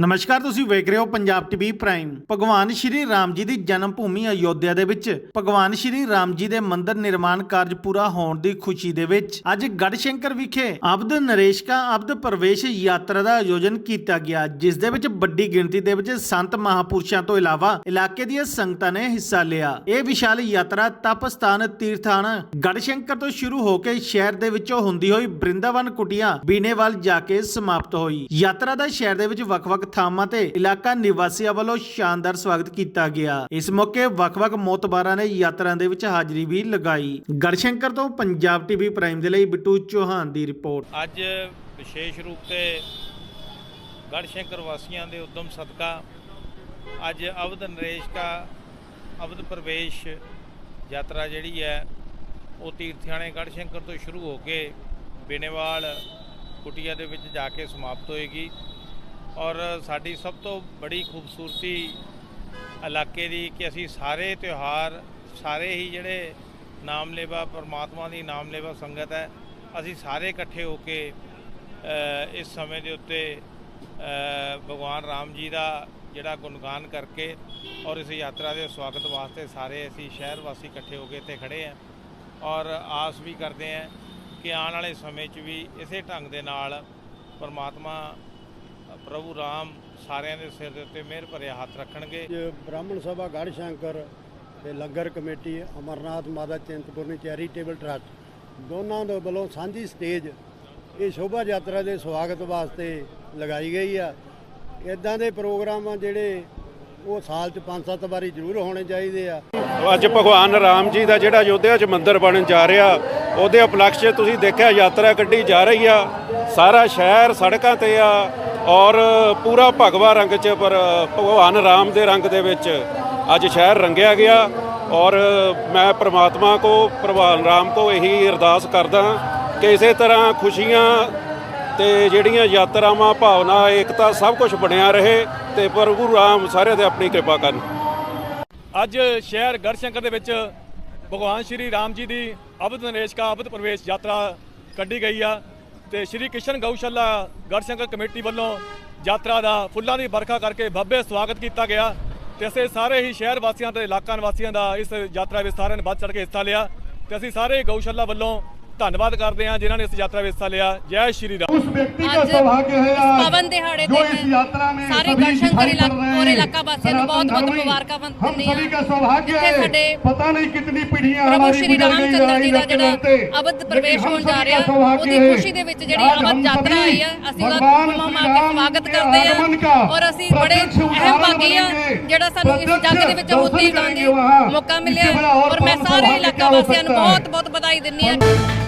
ਨਮਸਕਾਰ, ਤੁਸੀਂ ਵੇਖ ਰਹੇ ਹੋ ਪੰਜਾਬ ਟੀਵੀ ਪ੍ਰਾਈਮ। ਭਗਵਾਨ ਸ਼੍ਰੀ ਰਾਮ ਜੀ ਦੀ ਜਨਮ ਭੂਮੀ ਅਯੋਧਿਆ ਦੇ ਵਿੱਚ। ਭਗਵਾਨ ਸ਼੍ਰੀ ਰਾਮ ਜੀ ਦੇ ਮੰਦਿਰ ਨਿਰਮਾਣ ਕਾਰਜ ਪੂਰਾ ਹੋਣ ਦੀ ਖੁਸ਼ੀ ਦੇ ਵਿੱਚ ਅੱਜ ਗੜਸ਼ੰਕਰ ਵਿਖੇ ਅਬਦ ਨਰੇਸ਼ਕਾ ਅਬਦ ਪ੍ਰਵੇਸ਼ ਯਾਤਰਾ ਦਾ ਆਯੋਜਨ ਕੀਤਾ ਗਿਆ, ਜਿਸ ਦੇ ਵਿੱਚ ਵੱਡੀ ਗਿਣਤੀ ਦੇ ਵਿੱਚ ਸੰਤ ਮਹਾਪੁਰਸ਼ਾਂ ਤੋਂ ਇਲਾਵਾ ਇਲਾਕੇ ਦੀਆਂ ਸੰਗਤਾਂ ਨੇ ਹਿੱਸਾ ਲਿਆ। ਇਹ ਵਿਸ਼ਾਲ ਯਾਤਰਾ ਤਪਸਥਾਨ ਤੀਰਥਾਨ ਗੜਸ਼ੰਕਰ ਤੋਂ ਸ਼ੁਰੂ ਹੋ ਕੇ ਸ਼ਹਿਰ ਦੇ ਵਿੱਚੋਂ ਹੁੰਦੀ ਹੋਈ ਬ੍ਰਿੰਦਾਵਨ ਕੁਟੀਆਂ, ਬੀਨੇਵਾਲ ਜਾ ਕੇ ਸਮਾਪਤ ਹੋਈ। ਯਾਤਰਾ ਦਾ ਸ਼ਹਿਰ ਦੇ ਵਿੱਚ ਵੱਖ-ਵੱਖ ਥਾਵਾਂ ਤੇ ਇਲਾਕਾ ਨਿਵਾਸੀਆਂ ਵੱਲੋਂ ਸ਼ਾਨਦਾਰ ਸਵਾਗਤ ਕੀਤਾ ਗਿਆ। ਇਸ ਮੌਕੇ ਵੱਖ-ਵੱਖ ਮੋਤਬਾਰਾਂ ਨੇ ਯਾਤਰਾ ਦੇ ਵਿੱਚ ਹਾਜ਼ਰੀ ਵੀ ਲਗਾਈ। ਗੜਸ਼ੰਕਰ ਤੋਂ ਪੰਜਾਬ ਟੀਵੀ ਪ੍ਰਾਈਮ ਦੇ ਲਈ ਬਿੱਟੂ ਚੌਹਾਨ ਦੀ ਰਿਪੋਰਟ। ਅੱਜ ਵਿਸ਼ੇਸ਼ ਰੂਪ ਤੇ ਗੜਸ਼ੰਕਰ ਵਾਸੀਆਂ ਦੇ ਉਦਮ ਸਦਕਾ ਅੱਜ ਅਵਧ ਨਰੇਸ਼ ਕਾ ਅਵਧ ਪ੍ਰਵੇਸ਼ ਯਾਤਰਾ ਜਿਹੜੀ ਹੈ, ਉਹ ਤੀਰਥਿਆਣੇ ਗੜਸ਼ੰਕਰ ਤੋਂ ਸ਼ੁਰੂ ਹੋ ਕੇ ਬੇਨੇਵਾਲ, ਕੁਟੀਆ ਦੇ ਵਿੱਚ ਜਾ ਕੇ ਸਮਾਪਤ ਹੋਏਗੀ। ਔਰ ਸਾਡੀ ਸਭ ਤੋਂ ਬੜੀ ਖੂਬਸੂਰਤੀ ਇਲਾਕੇ ਦੀ ਕਿ ਅਸੀਂ ਸਾਰੇ ਤਿਉਹਾਰ, ਸਾਰੇ ਹੀ ਜਿਹੜੇ ਨਾਮਲੇਵਾ ਪਰਮਾਤਮਾ ਦੀ ਨਾਮਲੇਵਾ ਸੰਗਤ ਹੈ, ਅਸੀਂ ਸਾਰੇ ਇਕੱਠੇ ਹੋ ਕੇ ਇਸ ਸਮੇਂ ਦੇ ਉੱਤੇ ਭਗਵਾਨ ਰਾਮ ਜੀ ਦਾ ਜਿਹੜਾ ਗੁਣਗਾਨ ਕਰਕੇ ਔਰ ਇਸ ਯਾਤਰਾ ਦੇ ਸਵਾਗਤ ਵਾਸਤੇ ਸਾਰੇ ਅਸੀਂ ਸ਼ਹਿਰ ਵਾਸੀ ਇਕੱਠੇ ਹੋ ਕੇ ਇੱਥੇ ਖੜੇ ਹਾਂ ਔਰ ਆਸ ਵੀ ਕਰਦੇ ਹਾਂ ਕਿ ਆਉਣ ਵਾਲੇ ਸਮੇਂ 'ਚ ਵੀ ਇਸੇ ਢੰਗ ਦੇ ਨਾਲ ਪਰਮਾਤਮਾ ਪ੍ਰਭੂ ਰਾਮ ਸਾਰਿਆਂ ਦੇ ਸਿਰ ਦੇ ਉੱਤੇ ਮਿਹਰ ਭਰਿਆ ਹੱਥ ਰੱਖਣਗੇ। ਬ੍ਰਾਹਮਣ ਸਭਾ ਗੜ੍ਹ ਸ਼ੰਕਰ ਤੇ ਲੰਗਰ ਕਮੇਟੀ ਅਮਰਨਾਥ ਮਾਤਾ ਚਿੰਤਪੁਰਨੀ ਚੈਰੀਟੇਬਲ ਟਰਸਟ ਦੋਨਾਂ ਦੇ ਵੱਲੋਂ ਸਾਂਝੀ ਸਟੇਜ ਇਹ ਸ਼ੋਭਾ ਯਾਤਰਾ ਦੇ ਸਵਾਗਤ ਵਾਸਤੇ ਲਗਾਈ ਗਈ ਆ। ਇਦਾਂ ਦੇ ਪ੍ਰੋਗਰਾਮ ਆ ਜਿਹੜੇ ਉਹ ਸਾਲ 'ਚ 5-7 ਵਾਰੀ ਜ਼ਰੂਰ ਹੋਣੇ ਚਾਹੀਦੇ ਆ। ਅੱਜ ਭਗਵਾਨ ਰਾਮ ਜੀ ਦਾ ਜਿਹੜਾ ਅਯੋਧਿਆ 'ਚ ਮੰਦਿਰ ਬਣਨ ਜਾ ਰਿਹਾ ਉਹਦੇ ਉਪਲਕਸ਼ ਤੁਸੀਂ ਦੇਖਿਆ ਯਾਤਰਾ ਕੱਢੀ ਜਾ ਰਹੀ ਆ। ਸਾਰਾ ਸ਼ਹਿਰ ਸੜਕਾਂ ਤੇ ਆ ਔਰ ਪੂਰਾ ਭਗਵਾ ਰੰਗ 'ਚ, ਪਰ ਭਗਵਾਨ ਰਾਮ ਦੇ ਰੰਗ ਦੇ ਵਿੱਚ ਅੱਜ ਸ਼ਹਿਰ ਰੰਗਿਆ ਗਿਆ। ਔਰ ਮੈਂ ਪ੍ਰਮਾਤਮਾ ਕੋ, ਭਗਵਾਨ ਰਾਮ ਕੋ ਇਹੀ ਅਰਦਾਸ ਕਰਦਾ ਕਿ ਇਸੇ ਤਰ੍ਹਾਂ ਖੁਸ਼ੀਆਂ ਤੇ ਜਿਹੜੀਆਂ ਯਾਤਰਾਵਾਂ, ਭਾਵਨਾ, ਏਕਤਾ ਸਭ ਕੁਝ ਬਣਿਆ ਰਹੇ ਤੇ ਪ੍ਰਭੂ ਰਾਮ ਸਾਰੇ ਤੇ ਆਪਣੀ ਕਿਰਪਾ ਕਰਨ। ਅੱਜ ਸ਼ਹਿਰ ਗੜਸ਼ੰਕਰ ਦੇ ਵਿੱਚ ਭਗਵਾਨ ਸ਼੍ਰੀ ਰਾਮ ਜੀ ਦੀ ਅਬਦ ਨਰੇਸ਼ ਕਾ ਅਬਦ ਪ੍ਰਵੇਸ਼ ਯਾਤਰਾ ਕੱਢੀ ਗਈ ਆ। ਤੇ ਸ਼੍ਰੀ ਕ੍ਰਿਸ਼ਨ ਗਊਸ਼ਾਲਾ ਗੜਸ਼ੰਕਰ ਕਮੇਟੀ ਵੱਲੋਂ ਯਾਤਰਾ ਦਾ ਫੁੱਲਾਂ ਦੀ ਵਰਖਾ ਕਰਕੇ ਭੱਬੇ ਸਵਾਗਤ ਕੀਤਾ ਗਿਆ ਤੇ ਅਸੀਂ ਸਾਰੇ ਹੀ ਸ਼ਹਿਰ ਵਾਸੀਆਂ ਤੇ ਇਲਾਕਾ ਨਿਵਾਸੀਆਂ ਦਾ ਇਸ ਯਾਤਰਾ ਵਿੱਚ ਸਾਰਿਆਂ ਨੇ ਵੱਧ ਚੜ ਕੇ ਹਿੱਸਾ ਲਿਆ ਤੇ ਅਸੀਂ ਸਾਰੇ ਗਊਸ਼ਾਲਾ ਵੱਲੋਂ ਧੰਨਵਾਦ ਕਰਦੇ ਹਾਂ ਜਿਨ੍ਹਾਂ ਨੇ ਇਸ ਯਾਤਰਾ ਵਿੱਚ ਹਿੱਸਾ ਲਿਆ। ਜੈ ਸ਼੍ਰੀ ਰਾਮ। ਉਸ ਵਿਅਕਤੀ ਦਾ ਸੌਭਾਗ੍ਯ ਹੈ ਅੱਜ ਪਵਨ ਦਿਹਾੜੇ ਤੇ ਮੈਂ ਸਾਰੇ ਗੜਸ਼ੰਕਰ ਇਲਾਕਾ ਔਰ ਇਲਾਕਾ ਵਾਸੀਆਂ ਨੂੰ ਬਹੁਤ ਬਹੁਤ ਮੁਬਾਰਕਾਂ ਦਿੰਦੀ ਹਾਂ ਸਭੀ ਦਾ ਸੌਭਾਗ੍ਯ ਹੈ। ਸਾਡੇ ਪਤਾ ਨਹੀਂ ਕਿੰਨੀ ਪੀੜ੍ਹੀਆਂ ਹਮਾਰੀ ਸ਼੍ਰੀ ਰਾਮ ਜਿਹੜਾ ਅਬਦ ਪ੍ਰਵੇਸ਼ ਹੋਣ ਜਾ ਰਿਹਾ ਉਹਦੀ ਖੁਸ਼ੀ ਦੇ ਵਿੱਚ ਜਿਹੜੀ ਅਬਦ ਯਾਤਰਾ ਆਈ ਆ ਅਸੀਂ ਉਹਦਾ ਮਮਾ ਮਾ ਕੇ ਸਵਾਗਤ ਕਰਦੇ ਹਾਂ। ਔਰ ਅਸੀਂ ਬੜੇ ਅਹਿਮ ਭਾਗੀ ਆ ਜਿਹੜਾ ਸਾਨੂੰ ਇਸ ਜੱਗ ਦੇ ਵਿੱਚ ਮੋਤੀ ਲਾਉਣ ਮੌਕਾ ਮਿਲਿਆ ਔਰ ਮੈਂ ਸਾਰੇ ਇਲਾਕਾ ਵਾਸੀਆਂ ਨੂੰ ਬਹੁਤ ਬਹੁਤ ਵਧਾਈ ਦਿੰਦੀ ਹਾਂ।